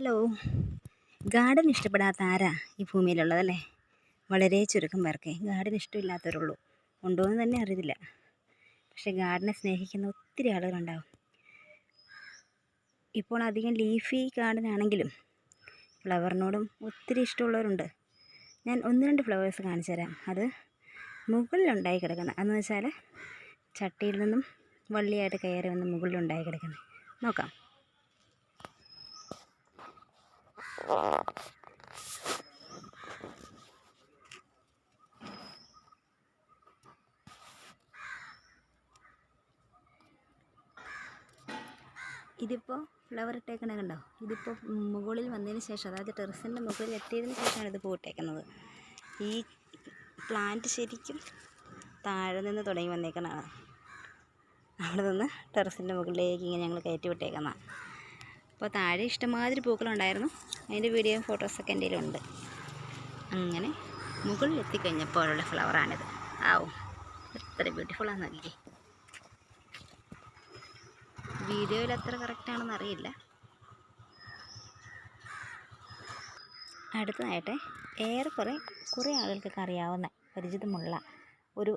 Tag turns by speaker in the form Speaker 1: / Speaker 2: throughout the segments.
Speaker 1: Hello. Garden ഇഷ്ടപ്പെടാത്ത ആരാ ഈ ഭൂമിയിലുള്ളതല്ലേ? വളരെ ചുരുക്കം പേർക്കേ ഗാർഡൻ ഇഷ്ടമില്ലാത്തവരുള്ളൂ. ഉണ്ടോ എന്ന് തന്നെ അറിയത്തില്ല. പക്ഷേ ഗാർഡനെ സ്നേഹിക്കുന്ന ഒത്തിരി ആളുകളുണ്ടാവും. ഇപ്പോൾ അധികം ലീഫി ഗാർഡൻ ആണെങ്കിലും ഫ്ലവറിനോടും ഒത്തിരി ഇഷ്ടമുള്ളവരുണ്ട്. ഞാൻ ഒന്ന് രണ്ട് ഫ്ലവേഴ്സ് കാണിച്ചു തരാം. അത് മുകളിലുണ്ടായി കിടക്കുന്നത്. അതെന്ന് വെച്ചാൽ ചട്ടിയിൽ നിന്നും വള്ളിയായിട്ട് കയറി വന്ന് മുകളിലുണ്ടായി കിടക്കുന്നത്. നോക്കാം. ഇതിപ്പോൾ ഫ്ലവർ ഇട്ടേക്കണ കണ്ടോ? ഇതിപ്പോൾ മുകളിൽ വന്നതിന് ശേഷം അതായത് ടെറസിന്റെ മുകളിൽ എത്തിയതിന് ശേഷമാണ് ഇത് പൂവിട്ടേക്കുന്നത്. ഈ പ്ലാന്റ് ശരിക്കും താഴെ നിന്ന് തുടങ്ങി വന്നേക്കണതാണ്. അവിടെ നിന്ന് ടെറസിന്റെ മുകളിലേക്ക് ഇങ്ങനെ ഞങ്ങൾ കയറ്റി വിട്ടേക്കുന്ന അപ്പോൾ താഴെ ഇഷ്ടമാതിരി പൂക്കളുണ്ടായിരുന്നു. അതിന്റെ വീഡിയോയും ഫോട്ടോസൊക്കെ എന്റെ കയ്യിലുണ്ട്. അങ്ങനെ മുകളിൽ എത്തിക്കഴിഞ്ഞപ്പോഴുള്ള ഫ്ലവറാണിത് ആവും എത്ര ബ്യൂട്ടിഫുള്ളാന്ന് നോക്കിക്കേ വീഡിയോയിൽ അത്ര കറക്റ്റാണെന്ന് അറിയില്ല. അടുത്തതായിട്ട് ഏറെക്കുറെ കുറേ ആളുകൾക്കൊക്കെ അറിയാവുന്ന പരിചിതമുള്ള ഒരു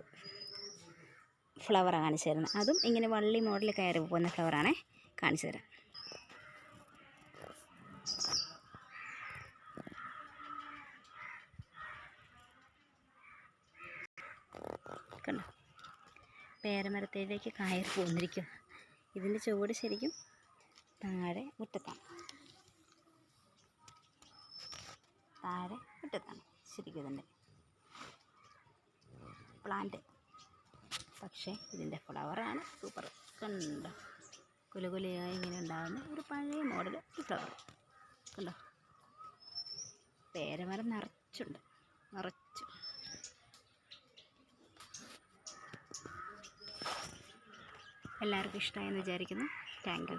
Speaker 1: ഫ്ലവറാണ് കാണിച്ചു തരുന്നത്. അതും ഇങ്ങനെ വള്ളി മോഡൽ കയറി പോകുന്ന ഫ്ലവറാണ് കാണിച്ചു തരാം. കണ്ടോ? പേരമരത്തേലേക്ക് കയറി പോന്നിരിക്കും. ഇതിന്റെ ചുവട് ശരിക്കും താഴെ മുറ്റത്താണ്. താഴെ മുറ്റത്താണ് ശരിക്കും ഇതിന്റെ പ്ലാന്റ് പക്ഷേ ഇതിന്റെ ഫ്ലവറാണ് സൂപ്പർ കണ്ടോ? കുലകുലയായി ഇങ്ങനെ ഉണ്ടാകുന്ന ഒരു പഴയ മോഡൽ ഫ്ലവർ കണ്ടോ? പേരമരം നിറച്ചുണ്ട്. നിറച്ചു. എല്ലാവർക്കും ഇഷ്ടമായെന്ന് വിചാരിക്കുന്നു. താങ്ക്